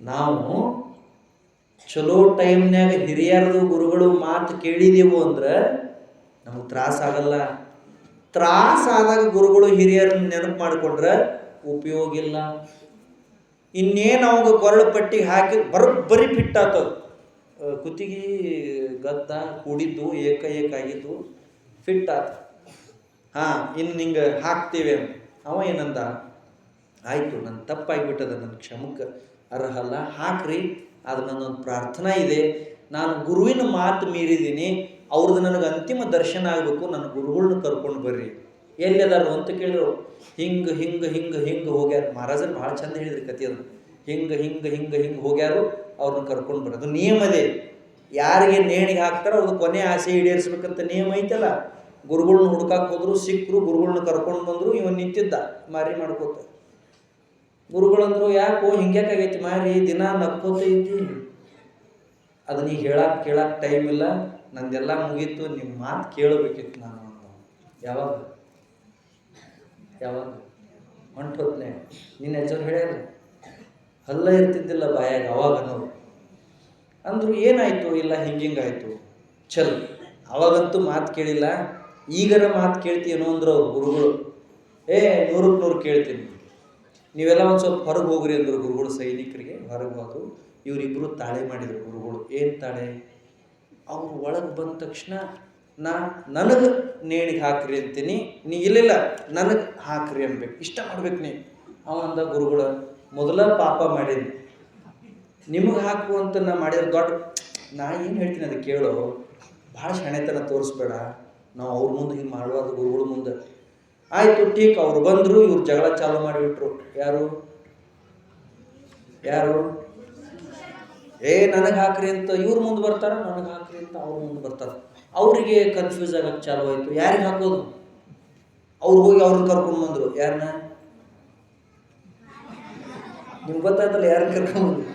ನಾವು ಚಲೋ ಟೈಮ್ನ್ಯಾಗ ಹಿರಿಯರದು ಗುರುಗಳು ಮಾತು ಕೇಳಿದೆವು ಅಂದ್ರೆ, ನಮಗೆ ತ್ರಾಸ ಆಗಲ್ಲ. ತ್ರಾಸ ಆದಾಗ ಗುರುಗಳು ಹಿರಿಯರನ್ನ ನೆನಪು ಮಾಡಿಕೊಂಡ್ರೆ ಉಪಯೋಗ ಇಲ್ಲ ಇನ್ನೇನು ಅವಾಗ ಕೊರಳು ಪಟ್ಟಿಗೆ ಹಾಕಿ ಬರೋಬ್ಬರಿ ಫಿಟ್ ಕುತ್ತಿಗೆ ಗದ್ದ ಕೂಡಿದ್ದು, ಏಕ ಏಕ ಆಗಿದ್ದು ಫಿಟ್ ಆತ ಹಾಂ ಇನ್ನು ಹಿಂಗೆ ಹಾಕ್ತೀವಿ ಅವ ಏನಂದ? ಆಯಿತು ನನ್ನ ತಪ್ಪಾಗಿಬಿಟ್ಟದ ನನ್ನ ಕ್ಷಮಕ್ಕೆ ಅರ್ಹಲ್ಲ, ಹಾಕ್ರಿ ಅದು ನನ್ನೊಂದು ಪ್ರಾರ್ಥನಾ ಇದೆ. ನಾನು ಗುರುವಿನ ಮಾತು ಮೀರಿದ್ದೀನಿ ಅವ್ರದ್ದು ನನಗೆ ಅಂತಿಮ ದರ್ಶನ ಆಗಬೇಕು, ನನ್ನ ಗುರುಗಳನ್ನ ಕರ್ಕೊಂಡು ಬರ್ರಿ. ಎಲ್ಲಿದಾರು ಅಂತ ಕೇಳಿದ್ರು. ಹಿಂಗೆ ಹಿಂಗೆ ಹಿಂಗೆ ಹಿಂಗೆ ಹೋಗ್ಯಾರ. ಮಹಾರಾಜರು ಭಾಳ ಚಂದ ಹೇಳಿದ್ರು ಕಥೆ ಅದು ಹಿಂಗೆ ಹಿಂಗೆ ಹಿಂಗೆ ಹಿಂಗೆ ಹೋಗ್ಯಾರು. ಅವ್ರನ್ನ ಕರ್ಕೊಂಡು ಬರೋದು ನಿಯಮ ನಿಯಮದೇ ಯಾರಿಗೆ ನೇಣಿಗೆ ಹಾಕ್ತಾರೋ ಅದು ಕೊನೆ ಆಸೆ ಈಡೇರಿಸ್ಬೇಕಂತ ನಿಯಮ ಐತಲ್ಲ. ಗುರುಗಳ್ನ ಹುಡ್ಕಾಕ್ ಹೋದ್ರು ಸಿಕ್ಕರು ಗುರುಗಳ್ನ ಕರ್ಕೊಂಡು ಬಂದರು, ಇವನ್ ನಿಂತಿದ್ದ. ಮಾರಿ ಮಾಡ್ಕೋತ. ಗುರುಗಳಂದ್ರು, ಯಾಕೋ ಹಿಂಗ್ಯಾಕಾಗೈತಿ ಮಾರಿ? ದಿನ ನಕ್ಕೋತ ಇದ್ದಿ. ಅದನ್ನ ನೀ ಹೇಳಕ್, ಕೇಳಕ್ ಟೈಮ್ ಇಲ್ಲ. ನಂದೆಲ್ಲ ಮುಗೀತು. ನಿಮ್ಮ ಮಾತು ಕೇಳಬೇಕಿತ್ತು ನಾನು. ಅಂದ. ಯಾವಾಗ? ಯಾವಾಗ ಹೊಂಟೋತ್ಲೆ ನಿನ್ನ ಹೆಸರು ಹೇಳ್ಯಾರ ಹಲ್ಲ ಇರ್ತಿದ್ದಿಲ್ಲ ಬಾಯಾಗ ಅವಾಗ ಅನ್ನೋರು ಅಂದ್ರು ಏನಾಯ್ತು? ಇಲ್ಲ, ಹಿಂಗಿಂಗಾಯಿತು. ಚಲ್ ಅವಾಗಂತೂ ಮಾತು ಕೇಳಿಲ್ಲ. ಈಗರ ಮಾತು ಕೇಳ್ತೀನೋ ಅಂದ್ರು ಅವ್ರು ಗುರುಗಳು. ಏ ನೂರಕ್ಕೆ ನೂರು ಕೇಳ್ತೀನಿ. ನೀವೆಲ್ಲ ಒಂದು ಸ್ವಲ್ಪ ಹೊರಗೆ ಹೋಗ್ರಿ ಅಂದರು ಗುರುಗಳು ಸೈನಿಕರಿಗೆ. ಹೊರಗೆ ಹೋದ್ರು. ಇವರಿಬ್ಬರು ತಾಳೆ ಮಾಡಿದ್ರು ಗುರುಗಳು. ಏನು ತಾಳೆ? ಅವರು ಒಳಗೆ ಬಂದ ತಕ್ಷಣ ನಾ ನನಗೆ ನೇಣಿಗೆ ಹಾಕ್ರಿ ಅಂತೀನಿ, ನೀ ಇಲ್ಲಿಲ್ಲ, ನನಗೆ ಹಾಕ್ರಿ ಅನ್ಬೇಕು. ಇಷ್ಟ ಮಾಡ್ಬೇಕು ನೀ. ಅವಂದ ಗುರುಗಳು, ಮೊದಲ ಪಾಪ ಮಾಡೀನಿ ನಿಮಗೆ ಹಾಕು ಅಂತ ನಾ ಮಾಡಿದ್ರೆ ದೊಡ್ಡ ನಾ ಏನು ಹೇಳ್ತೀನಿ ಅದು ಕೇಳು. ಭಾಳ ಶಾಣೆತನ ತೋರಿಸ್ಬೇಡ. ನಾವು ಅವ್ರ ಮುಂದೆ ಹಿಂಗೆ ಮಾಡಬಾರ್ದು, ಗುರುಗಳ ಮುಂದೆ. ಆಯಿತು, ಟೀಕ್, ಅವ್ರು ಬಂದರು, ಇವ್ರು ಜಗಳ ಚಾಲು ಮಾಡಿಬಿಟ್ರು. ಯಾರು? ಯಾರು? ಏ, ನನಗೆ ಹಾಕ್ರಿ ಅಂತ, ಇವ್ರ ಮುಂದೆ ಬರ್ತಾರ, ನನಗೆ ಹಾಕ್ರಿ ಅಂತ ಅವ್ರ ಮುಂದೆ ಬರ್ತಾರ. ಅವರಿಗೆ ಕನ್ಫ್ಯೂಸ್ ಆಗಕ್ಕೆ ಚಾಲು ಆಯಿತು. ಯಾರಿಗೆ ಹಾಕೋದು? ಅವ್ರು ಹೋಗಿ ಅವ್ರನ್ನ ಕರ್ಕೊಂಡು ಬಂದರು. ಯಾರನ್ನ ನಿಮ್ಗೆ ಗೊತ್ತಾಯ್ತಲ್ಲ ಯಾರನ್ನ ಕರ್ಕೊಂಬಂದ್ರು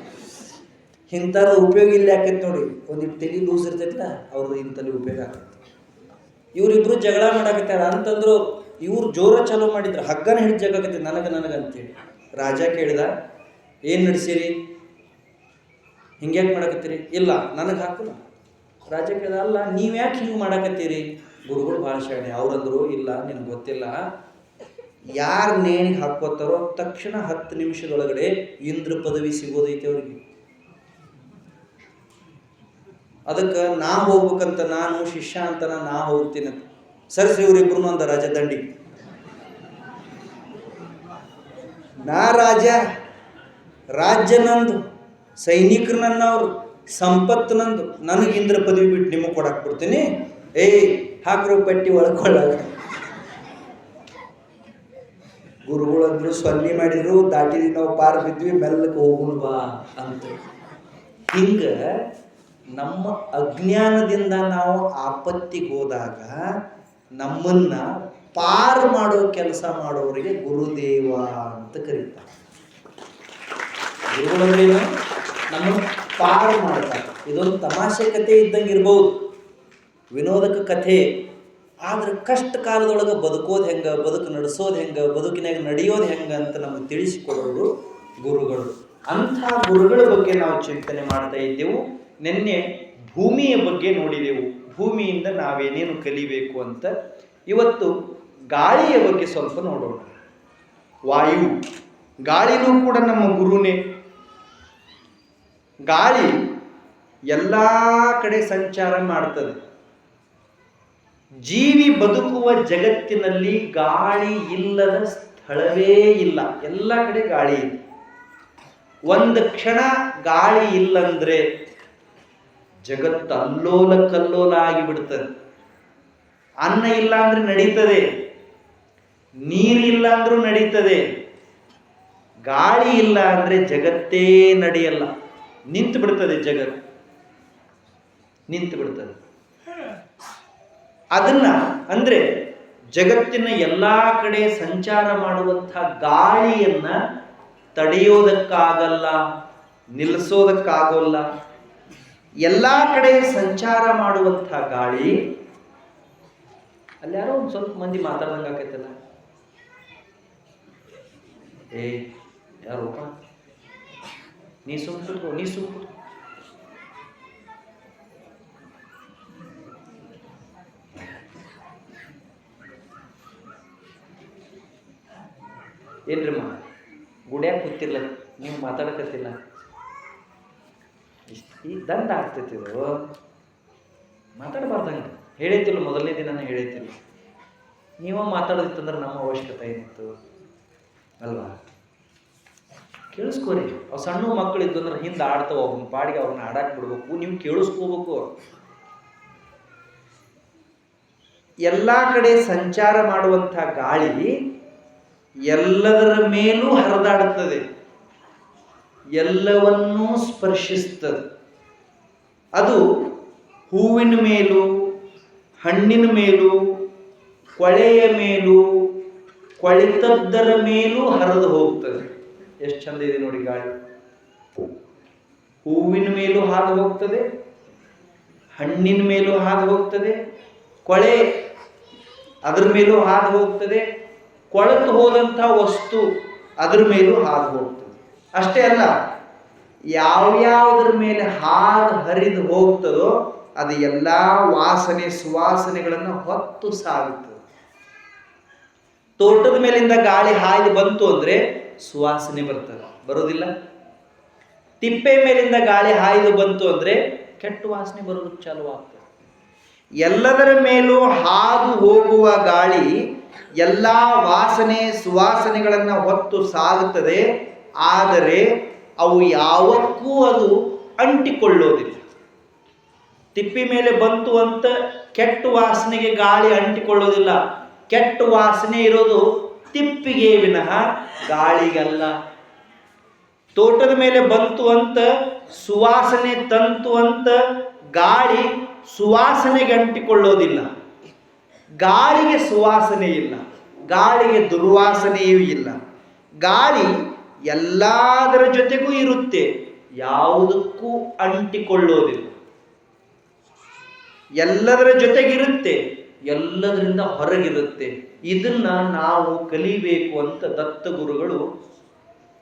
ಇಂಥದ್ದು ಉಪಯೋಗ ಇಲ್ಲಿ ಯಾಕೈತೆ ನೋಡಿ ಒಂದಿಟ್ಟು ತಲೆ ಲೂಸ್ ಇರ್ತೈತಲ್ಲ ಅವ್ರದ್ದು ಇಂಥಲ್ಲಿ ಉಪಯೋಗ ಆಗ್ತೈತೆ. ಇವರಿಬ್ಬರು ಜಗಳ ಮಾಡಾಕತ್ತಾರ ಅಂತಂದ್ರು, ಇವ್ರು ಜೋರ ಚಾಲೂ ಮಾಡಿದ್ರು. ಹಗ್ಗನ ಹಿಡಿದು ಜಗಕತ್ತೆ ನನಗೆ ನನಗೆ ಅಂತೇಳಿ. ರಾಜ ಕೇಳಿದ, ಏನು ನಡೆಸಿರಿ ಹಿಂಗ್ಯಾಕೆ ಮಾಡಕತ್ತೀರಿ? ಇಲ್ಲ, ನನಗೆ ಹಾಕಲ್ಲ. ರಾಜ ಕೇಳಿದ ಅಲ್ಲ, ನೀವು ಯಾಕೆ ಹಿಂಗೆ ಮಾಡಾಕತ್ತೀರಿ? ಗುರುಗಳು ಭಾಳ ಶಾಣೆ ಅವ್ರಂದ್ರು ಇಲ್ಲ, ನಿನಗೆ ಗೊತ್ತಿಲ್ಲ. ಯಾರು ನೇಣಿಗೆ ಹಾಕೋತಾರೋ ತಕ್ಷಣ ಹತ್ತು ನಿಮಿಷದೊಳಗಡೆ ಇಂದ್ರ ಪದವಿ ಸಿಗೋದೈತೆ ಅವ್ರಿಗೆ. ಅದಕ್ಕೆ ನಾ ಹೋಗ್ಬೇಕಂತ ನಾನು ಶಿಷ್ಯ ಅಂತ ನಾ ಹೋಗ್ತೀನಿ ಅಂತ. ಸರಿಸಿ ಇವ್ರಿಬ್ರು ಅಂದ ರಾಜ ದಂಡಿ. ನಾ ರಾಜ ರಾಜ್ಯ ನಂದು ಸೈನಿಕರು ನನ್ನವ್ರು ಸಂಪತ್ತು ನಂದು. ನನಗೆ ಇಂದ್ರ ಪದವಿ ಬಿಟ್ಟು ನಿಮಗೆ ಕೊಡಕ್ಕೆ ಕೊಡ್ತೀನಿ ಏಯ್, ಹಾಕ್ರು ಪಟ್ಟಿ ಒಳಗೊಳ್ಳಾಗ ಗುರುಗಳಂದ್ರು ಸೊನ್ನೆ ಮಾಡಿದ್ರು, ದಾಟಿದ್ವಿ, ನಾವು ಪಾರ ಬಿದ್ವಿ, ಮೆಲ್ಲಕ್ಕೆ ಹೋಗುಣ ಬಾ ಅಂತ. ಹಿಂಗ ನಮ್ಮ ಅಜ್ಞಾನದಿಂದ ನಾವು ಆಪತ್ತಿಗೆ ಹೋದಾಗ ನಮ್ಮನ್ನ ಪಾರು ಮಾಡೋ ಕೆಲಸ ಮಾಡೋರಿಗೆ ಗುರುದೇವ ಅಂತ ಕರೀತಾರೆ. ನಮ್ಮನ್ನು ಪಾರು ಮಾಡ್ತಾರೆ. ಇದೊಂದು ತಮಾಷೆ ಕಥೆ ಇದ್ದಂಗೆ ಇರ್ಬೋದು. ವಿನೋದಕ ಕಥೆ. ಆದ್ರೆ ಕಷ್ಟ ಕಾಲದೊಳಗೆ ಬದುಕೋದು ಹೆಂಗೆ, ಬದುಕು ನಡೆಸೋದು ಹೆಂಗೆ, ಬದುಕಿನಾಗ ನಡೆಯೋದು ಹೆಂಗೆ ಅಂತ ನಮಗೆ ತಿಳಿಸಿಕೊಡೋರು ಗುರುಗಳು. ಅಂಥ ಗುರುಗಳ ಬಗ್ಗೆ ನಾವು ಚಿಂತನೆ ಮಾಡ್ತಾ ಇದ್ದೆವು. ನಿನ್ನೆ ಭೂಮಿಯ ಬಗ್ಗೆ ನೋಡಿದೆವು. ಭೂಮಿಯಿಂದ ನಾವೇನೇನು ಕಲಿಬೇಕು ಅಂತ. ಇವತ್ತು ಗಾಳಿಯ ಬಗ್ಗೆ ಸ್ವಲ್ಪ ನೋಡೋಣ. ವಾಯು. ಗಾಳಿನೂ ಕೂಡ ನಮ್ಮ ಗುರುನೇ. ಗಾಳಿ ಎಲ್ಲ ಕಡೆ ಸಂಚಾರ ಮಾಡ್ತದೆ. ಜೀವಿ ಬದುಕುವ ಜಗತ್ತಿನಲ್ಲಿ ಗಾಳಿ ಇಲ್ಲದ ಸ್ಥಳವೇ ಇಲ್ಲ. ಎಲ್ಲ ಕಡೆ ಗಾಳಿ ಇದೆ. ಒಂದು ಕ್ಷಣ ಗಾಳಿ ಇಲ್ಲಂದ್ರೆ ಜಗತ್ತು ಅಲ್ಲೋಲ ಕಲ್ಲೋಲ ಆಗಿಬಿಡ್ತದೆ. ಅನ್ನ ಇಲ್ಲ ಅಂದ್ರೆ ನಡೀತದೆ. ನೀರಿಲ್ಲ ಅಂದ್ರೂ ನಡೀತದೆ. ಗಾಳಿ ಇಲ್ಲ ಅಂದ್ರೆ ಜಗತ್ತೇ ನಡೆಯಲ್ಲ. ನಿಂತು ಬಿಡ್ತದೆ ಜಗತ್ತು. ನಿಂತು ಬಿಡ್ತದೆ ಅದನ್ನ ಅಂದ್ರೆ ಜಗತ್ತಿನ ಎಲ್ಲಾ ಕಡೆ ಸಂಚಾರ ಮಾಡುವಂತಹ ಗಾಳಿಯನ್ನ ತಡೆಯೋದಕ್ಕಾಗಲ್ಲ ನಿಲ್ಲಿಸೋದಕ್ಕಾಗೋಲ್ಲ ಎಲ್ಲಾ ಕಡೆ ಸಂಚಾರ ಮಾಡುವಂತಹ ಗಾಳಿ, ಅಲ್ಲಿ ಯಾರೋ ಒಂದು ಸ್ವಲ್ಪ ಮಂದಿ ಮಾತಾಡ್ದಂಗೆ ಆಕೈತಲ್ಲ. ಏ, ಯಾರಪ್ಪ? ನೀ ಸುಮ್ ಕೂತ್ಕೋ ನೀ ಸುಮ್ ಕೂತ್ಕೋ ನೀವು ಮಾತಾಡಕತ್ತಿಲ್ಲ. ಈ ದಂಡ ಆಗ್ತೈತಿ ಇದು. ಮಾತಾಡಬಾರ್ದಂಗೆ. ಹೇಳೈತಿಲ್ಲ, ಮೊದಲನೇ ದಿನನೇ ಹೇಳೈತಿಲ್ಲ. ನೀವ ಮಾತಾಡೋದಿತ್ತಂದ್ರೆ ನಮ್ಮ ಅವಶ್ಯಕತೆ ಏನಿತ್ತು? ಅಲ್ವಾ? ಕೇಳಿಸ್ಕೋರಿ ಅವು ಸಣ್ಣ ಮಕ್ಕಳು ಇದ್ದಂದ್ರೆ ಹಿಂದೆ ಆಡ್ತಾವ, ಅವ್ನ ಪಾಡಿಗೆ ಅವ್ರನ್ನ ಆಡಾಕ್ ಬಿಡ್ಬೇಕು. ನೀವು ಕೇಳಿಸ್ಕೋಬೇಕು. ಎಲ್ಲ ಕಡೆ ಸಂಚಾರ ಮಾಡುವಂಥ ಗಾಳಿ ಎಲ್ಲದರ ಮೇಲೂ ಹರಿದಾಡುತ್ತದೆ. ಎಲ್ಲವನ್ನೂ ಸ್ಪರ್ಶಿಸ್ತದೆ. ಅದು ಹೂವಿನ ಮೇಲೂ, ಹಣ್ಣಿನ ಮೇಲೂ, ಕೊಳೆಯ ಮೇಲೂ, ಕೊಳೆತದ್ದರ ಮೇಲೂ ಹರಿದು ಹೋಗ್ತದೆ. ಎಷ್ಟು ಚಂದ ಇದೆ ನೋಡಿ ಗಾಳಿ. ಹೂವಿನ ಮೇಲೂ ಹಾದು ಹೋಗ್ತದೆ, ಹಣ್ಣಿನ ಮೇಲೂ ಹಾದು ಹೋಗ್ತದೆ, ಕೊಳೆ ಅದ್ರ ಮೇಲೂ ಹಾದು ಹೋಗ್ತದೆ ಕೊಳೆತು ಹೋದಂಥ ವಸ್ತು ಅದ್ರ ಮೇಲೂ ಹಾದು ಹೋಗ್ತದೆ. ಅಷ್ಟೇ ಅಲ್ಲ, ಯಾವ್ಯಾವುದ್ರ ಮೇಲೆ ಹಾದು ಹರಿದು ಹೋಗ್ತದೋ ಅದು ಎಲ್ಲ ವಾಸನೆ ಸುವಾಸನೆಗಳನ್ನು ಹೊತ್ತು ಸಾಗುತ್ತದೆ ತೋಟದ ಮೇಲಿಂದ ಗಾಳಿ ಹಾಯ್ದು ಬಂತು ಅಂದ್ರೆ ಸುವಾಸನೆ ಬರ್ತದೆ. ಬರೋದಿಲ್ಲ ತಿಪ್ಪೆ ಮೇಲಿಂದ ಗಾಳಿ ಹಾಯ್ದು ಬಂತು ಅಂದ್ರೆ ಕೆಟ್ಟ ವಾಸನೆ ಬರೋದು ಚಾಲು ಆಗ್ತದೆ. ಎಲ್ಲದರ ಮೇಲೂ ಹಾದು ಹೋಗುವ ಗಾಳಿ ಎಲ್ಲ ವಾಸನೆ ಸುವಾಸನೆಗಳನ್ನು ಹೊತ್ತು ಸಾಗುತ್ತದೆ. ಆದರೆ ಅವು ಯಾವಕ್ಕೂ ಅದು ಅಂಟಿಕೊಳ್ಳೋದಿಲ್ಲ. ತಿಪ್ಪಿ ಮೇಲೆ ಬಂತು ಅಂತ ಕೆಟ್ಟ ವಾಸನೆಗೆ ಗಾಳಿ ಅಂಟಿಕೊಳ್ಳೋದಿಲ್ಲ. ಕೆಟ್ಟ ವಾಸನೆ ಇರೋದು ತಿಪ್ಪಿಗೆ ವಿನಃ ಗಾಳಿಗಲ್ಲ. ತೋಟದ ಮೇಲೆ ಬಂತು ಅಂತ ಸುವಾಸನೆ ತಂತು ಅಂತ ಗಾಳಿ ಸುವಾಸನೆಗೆ ಅಂಟಿಕೊಳ್ಳೋದಿಲ್ಲ. ಗಾಳಿಗೆ ಸುವಾಸನೆ ಇಲ್ಲ. ಗಾಳಿಗೆ ದುರ್ವಾಸನೆಯೂ ಇಲ್ಲ. ಗಾಳಿ ಎಲ್ಲದರ ಜೊತೆಗೂ ಇರುತ್ತೆ. ಯಾವುದಕ್ಕೂ ಅಂಟಿಕೊಳ್ಳೋದಿಲ್ಲ. ಎಲ್ಲದರ ಜೊತೆಗಿರುತ್ತೆ. ಎಲ್ಲದರಿಂದ ಹೊರಗಿರುತ್ತೆ. ಇದನ್ನ ನಾವು ಕಲಿಬೇಕು ಅಂತ ದತ್ತ ಗುರುಗಳು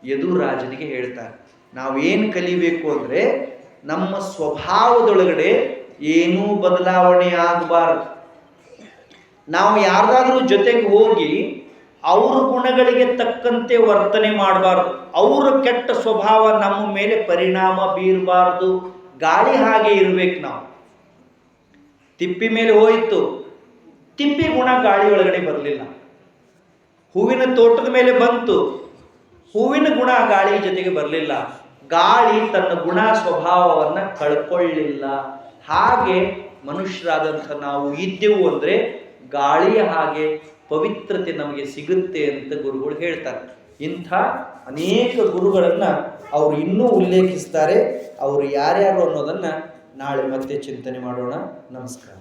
ಯದುರಾಜನಿಗೆ ಹೇಳ್ತಾರೆ. ನಾವೇನು ಕಲಿಬೇಕು ಅಂದ್ರೆ ನಮ್ಮ ಸ್ವಭಾವದೊಳಗಡೆ ಏನೂ ಬದಲಾವಣೆ ಆಗಬಾರದು. ನಾವು ಯಾರ್ದಾದ್ರೂ ಜೊತೆಗೆ ಹೋಗಿ ಅವ್ರ ಗುಣಗಳಿಗೆ ತಕ್ಕಂತೆ ವರ್ತನೆ ಮಾಡಬಾರ್ದು. ಅವರ ಕೆಟ್ಟ ಸ್ವಭಾವ ನಮ್ಮ ಮೇಲೆ ಪರಿಣಾಮ ಬೀರಬಾರ್ದು. ಗಾಳಿ ಹಾಗೆ ಇರ್ಬೇಕು ನಾವು. ತಿಪ್ಪಿ ಮೇಲೆ ಹೋಯಿತು. ತಿಪ್ಪಿ ಗುಣ ಗಾಳಿ ಒಳಗಡೆ ಬರಲಿಲ್ಲ. ಹೂವಿನ ತೋಟದ ಮೇಲೆ ಬಂತು. ಹೂವಿನ ಗುಣ ಗಾಳಿ ಜೊತೆಗೆ ಬರಲಿಲ್ಲ. ಗಾಳಿ ತನ್ನ ಗುಣ ಸ್ವಭಾವವನ್ನು ಕಳ್ಕೊಳ್ಳಿಲ್ಲ. ಹಾಗೆ ಮನುಷ್ಯರಾದಂಥ ನಾವು ಇದ್ದೆವು ಅಂದರೆ ಗಾಳಿಯ ಹಾಗೆ ಪವಿತ್ರತೆ ನಮಗೆ ಸಿಗುತ್ತೆ ಅಂತ ಗುರುಗಳು ಹೇಳ್ತಾರೆ. ಇಂಥ ಅನೇಕ ಗುರುಗಳನ್ನು ಅವರು ಇನ್ನೂ ಉಲ್ಲೇಖಿಸ್ತಾರೆ. ಅವರು ಯಾರ್ಯಾರು ಅನ್ನೋದನ್ನು ನಾಳೆ ಮತ್ತೆ ಚಿಂತನೆ ಮಾಡೋಣ. ನಮಸ್ಕಾರ.